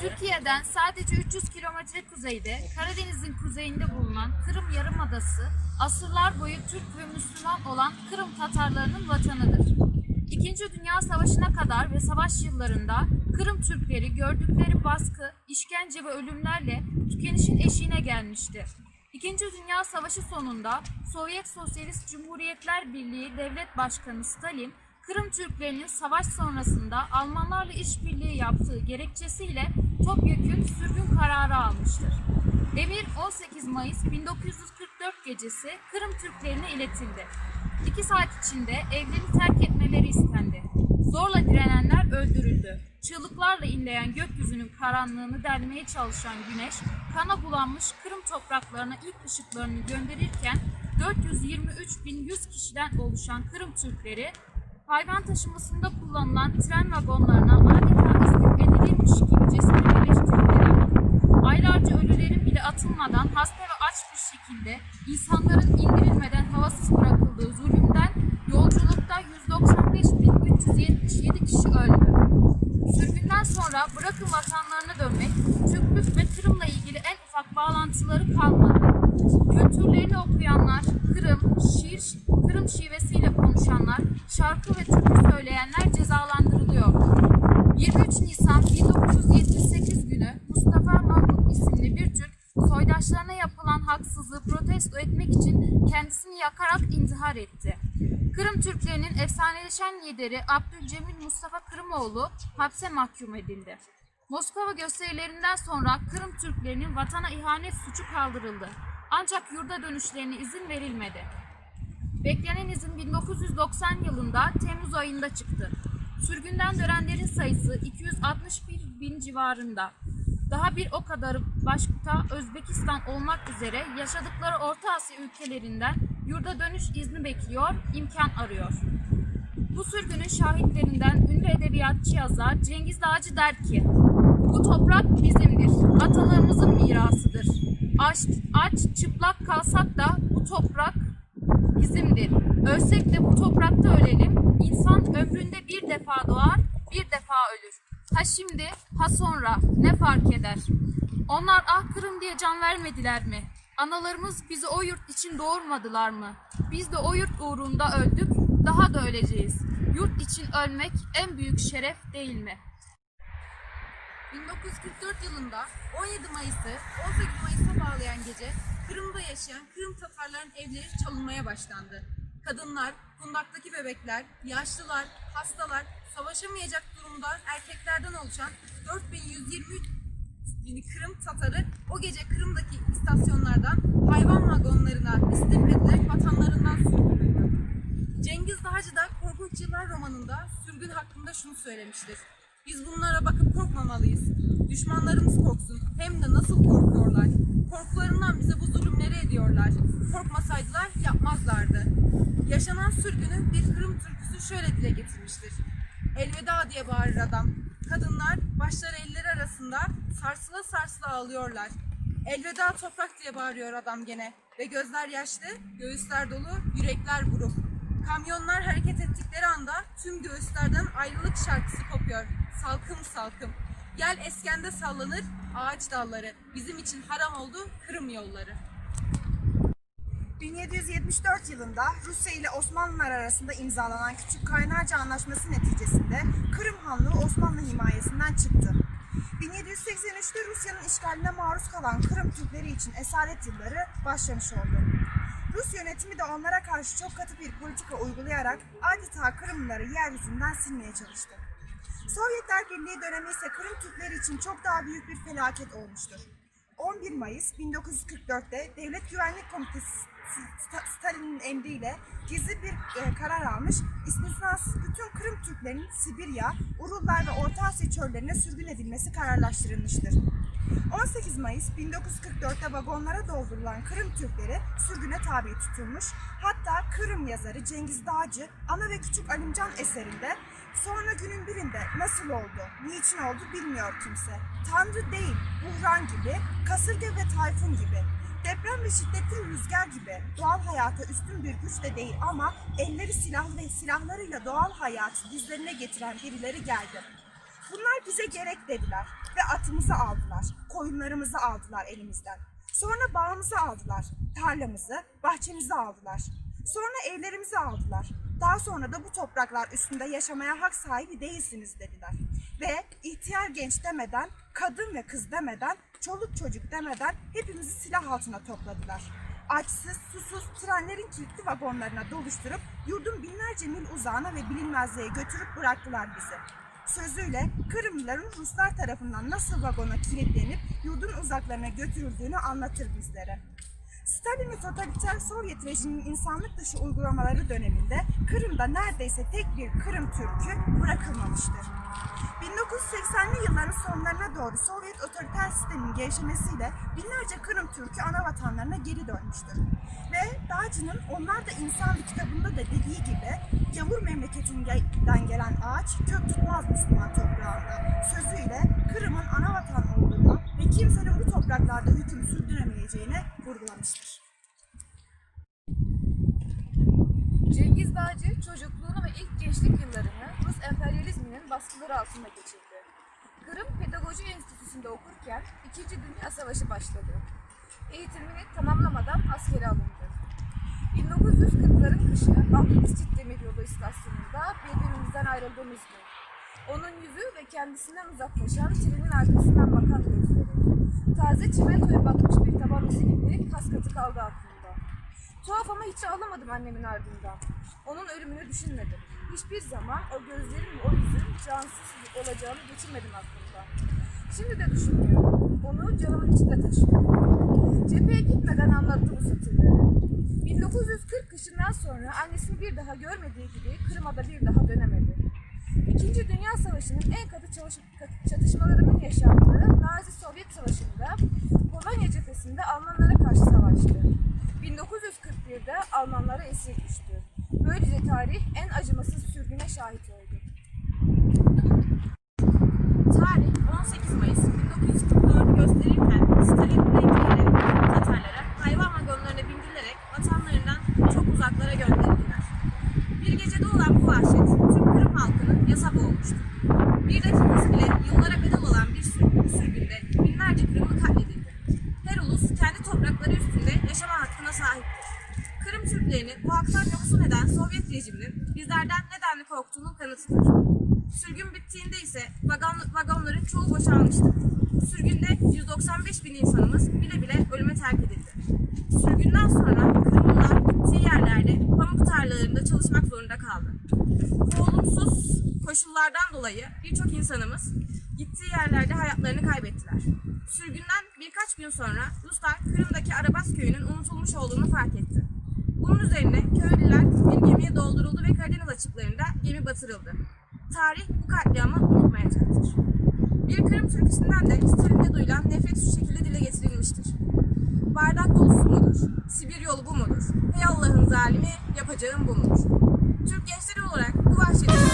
Türkiye'den sadece 300 kilometre kuzeyde, Karadeniz'in kuzeyinde bulunan Kırım Yarımadası, asırlar boyu Türk ve Müslüman olan Kırım Tatarlarının vatanıdır. İkinci Dünya Savaşı'na kadar ve savaş yıllarında Kırım Türkleri gördükleri baskı, işkence ve ölümlerle tükenişin eşiğine gelmiştir. İkinci Dünya Savaşı sonunda Sovyet Sosyalist Cumhuriyetler Birliği Devlet Başkanı Stalin, Kırım Türklerinin savaş sonrasında Almanlarla işbirliği yaptığı gerekçesiyle topyekün sürgün kararı almıştır. Emir 18 Mayıs 1944 gecesi Kırım Türklerine iletildi. İki saat içinde evlerini terk etmeleri istendi. Zorla direnenler öldürüldü. Çığlıklarla inleyen gökyüzünün karanlığını delmeye çalışan güneş, kana bulanmış Kırım topraklarına ilk ışıklarını gönderirken 423.100 kişiden oluşan Kırım Türkleri hayvan taşımasında kullanılan tren vagonlarına adeta istiflenilmiş gibicesine birleştirildiler. Aylarca ölülerin bile atılmadan hasta ve aç bir şekilde insanların indirilmeden havasız şarkı ve türkü söyleyenler cezalandırılıyor. 23 Nisan 1978 günü Mustafa Mahmut isimli bir Türk, soydaşlarına yapılan haksızlığı protesto etmek için kendisini yakarak intihar etti. Kırım Türklerinin efsaneleşen lideri Abdülcemil Mustafa Kırımoğlu hapse mahkum edildi. Moskova gösterilerinden sonra Kırım Türklerinin vatana ihanet suçu kaldırıldı. Ancak yurda dönüşlerine izin verilmedi. Beklenen izin 1990 yılında Temmuz ayında çıktı. Sürgünden dönenlerin sayısı 261 bin civarında. Daha bir o kadarı başta Özbekistan olmak üzere yaşadıkları Orta Asya ülkelerinden yurda dönüş izni bekliyor, imkan arıyor. Bu sürgünün şahitlerinden ünlü edebiyatçı yazar Cengiz Dağcı der ki, bu toprak bizimdir, atalarımızın mirasıdır. Aç, aç, çıplak kalsak da bu toprak bizimdir. Ölsek de bu toprakta ölelim. İnsan ömründe bir defa doğar, bir defa ölür. Ha şimdi, ha sonra ne fark eder? Onlar ah Kırım diye can vermediler mi? Analarımız bizi o yurt için doğurmadılar mı? Biz de o yurt uğrunda öldük, daha da öleceğiz. Yurt için ölmek en büyük şeref değil mi? 1944 yılında 17 Mayıs'ı 18 Mayıs'a bağlayan gece Kırım'da yaşayan Kırım Tatarların evleri çalınmaya başlandı. Kadınlar, kundaktaki bebekler, yaşlılar, hastalar, savaşamayacak durumda erkeklerden oluşan 4123 bin Kırım Tatarı o gece Kırım'daki istasyonlardan hayvan vagonlarına istif edilerek vatanlarından sürgünlendi. Cengiz Dağcı da Korkunç Yıllar romanında sürgün hakkında şunu söylemiştir. Biz bunlara bakıp korkmamalıyız. Düşmanlarımız korksun. Hem de nasıl korkuyorlar. Korkularından bize bu zulümleri ediyorlar. Korkmasaydılar yapmazlardı. Yaşanan sürgünü bir Kırım türküsü şöyle dile getirmiştir. Elveda diye bağırır adam. Kadınlar başları elleri arasında sarsıla sarsıla ağlıyorlar. Elveda toprak diye bağırıyor adam gene. Ve gözler yaşlı, göğüsler dolu, yürekler buruk. Kamyonlar hareket ettikleri anda tüm göğüslerden ayrılık şarkısı kopuyor. Salkım salkım. Gel eskende sallanır ağaç dalları. Bizim için haram oldu Kırım yolları. 1774 yılında Rusya ile Osmanlılar arasında imzalanan Küçük Kaynarca Anlaşması neticesinde Kırım Hanlığı Osmanlı himayesinden çıktı. 1783'te Rusya'nın işgaline maruz kalan Kırım Türkleri için esaret yılları başlamış oldu. Rus yönetimi de onlara karşı çok katı bir politika uygulayarak adeta Kırımlıları yeryüzünden silmeye çalıştı. Sovyetler Birliği dönemi ise Kırım Türkleri için çok daha büyük bir felaket olmuştur. 11 Mayıs 1944'te Devlet Güvenlik Komitesi Sta- Stalin'in emriyle gizli bir e, karar almış, istisnasız bütün Kırım Türklerinin Sibirya, Urullar ve Orta Asya çöllerine sürgün edilmesi kararlaştırılmıştır. 18 Mayıs 1944'te vagonlara doldurulan Kırım Türkleri sürgüne tabi tutulmuş, hatta Kırım yazarı Cengiz Dağcı, Ana ve Küçük Alimcan eserinde sonra günün birinde nasıl oldu, niçin oldu bilmiyor kimse. Tanrı değil, buhran gibi, kasırga ve tayfun gibi. Deprem ve şiddetli rüzgar gibi doğal hayata üstün bir güç de değil ama elleri silahlı ve silahlarıyla doğal hayatı dizlerine getiren birileri geldi. Bunlar Bize gerek dediler ve atımızı aldılar, koyunlarımızı aldılar elimizden. Sonra bağımızı aldılar, tarlamızı, bahçemizi aldılar. Sonra evlerimizi aldılar. Daha sonra da bu topraklar üstünde yaşamaya hak sahibi değilsiniz dediler. Ve ihtiyar genç demeden, kadın ve kız demeden, çoluk çocuk demeden hepimizi silah altına topladılar. Açsız, susuz trenlerin kilitli vagonlarına doluşturup yurdun binlerce mil uzağına ve bilinmezliğe götürüp bıraktılar bizi. Sözüyle Kırımlıların Ruslar tarafından nasıl vagona kilitlenip yurdun uzaklarına götürüldüğünü anlatır bizlere. Stalin ve totaliter Sovyet rejiminin insanlık dışı uygulamaları döneminde Kırım'da neredeyse tek bir Kırım Türk'ü bırakılmamıştır. 1980'li yılların sonlarına doğru Sovyet otoriter sistemin gevşemesiyle binlerce Kırım Türk'ü ana vatanlarına geri dönmüştür. Ve Dağcı'nın Onlar da İnsanlı kitabında da dediği gibi Yavur memleketinden gelen ağaç kök tutmaz Müslüman toprağında sözüyle Kırım'ın ana vatan ve kimsenin bu topraklarda hüküm sürdüremeyeceğini vurgulamıştır. Cengiz Dağcı çocukluğunu ve ilk gençlik yıllarını Rus emperyalizminin baskıları altında geçirdi. Kırım Pedagoji Enstitüsü'nde okurken İkinci Dünya Savaşı başladı. Eğitimini tamamlamadan askere alındı. 1940'ların kışı Abdülmecit Demiryolu istasyonunda birbirimizden ayrıldığımız gün. Onun yüzü ve kendisinden uzaklaşan trenin arkasından bakan gözleri. Taze çimentoya batmış bir taban isi gibi kas katı kaldı aklımda. Tuhaf ama hiç ağlamadım annemin ardından. Onun ölümünü düşünmedim. Hiçbir zaman o gözlerin ve o yüzün cansız olacağını geçirmedim aklımdan. Şimdi de düşünmüyorum. Onu canımın içinde taşıyorum. Cepheye gitmeden anlattı bu satırları. 1940 kışından sonra annesini bir daha görmediği gibi Kırım'a da bir daha dönemedi. İkinci Dünya Savaşı'nın en katı çatışmalarının yaşandığı Nazi-Sovyet Savaşı'nda Polonya cephesinde Almanlara karşı savaştı. 1941'de Almanlara esir düştü. Böylece tarih en acımasız sürgüne şahit oldu. Tarih 18 Mayıs 1944 gösterirken Stalin devrileri Tatarlara hayvan vagonlarına bindirilerek vatanlarından çok uzaklara gönderildiler. Bir gecede olan bu vahşet tüm Kırım halkının yasa boğulmuştu. Bir dakikası bile yıllara bedel olan bir sür- sürgünde binlerce Kırımlı katledildi. Her ulus kendi toprakları üstünde yaşama hakkına sahiptir. Kırım Türklerini bu haktan yoksun eden Sovyet rejiminin bizlerden nedenli korktuğunun kanıtıdır. Sürgün bittiğinde ise vagon, vagonların çoğu boşalmıştı. Sürgünde 195 bin insanımız bile bile ölüme terk edildi. Sürgünden sonra Kırımlılar gittiği yerlerde pamuk tarlalarında çalışmak zorunda kaldı. Bu olumsuz koşullardan dolayı birçok insanımız gittiği yerlerde hayatlarını kaybettiler. Sürgünden birkaç gün sonra Ruslar Kırım'daki Arabas köyünün unutulmuş olduğunu fark etti. Bunun üzerine köylüler bir gemiye dolduruldu ve Karadeniz açıklarında gemi batırıldı. Tarih bu katliamı unutmayacaktır. Bir Kırım türküsünden de Stalin'de duyulan nefret şu şekilde dile getirilmiştir. Bardak dolusu mudur? Sibir yolu bu mudur? Hey Allah'ın zalimi, yapacağım bu mudur? Türk gençleri olarak bu vahşeti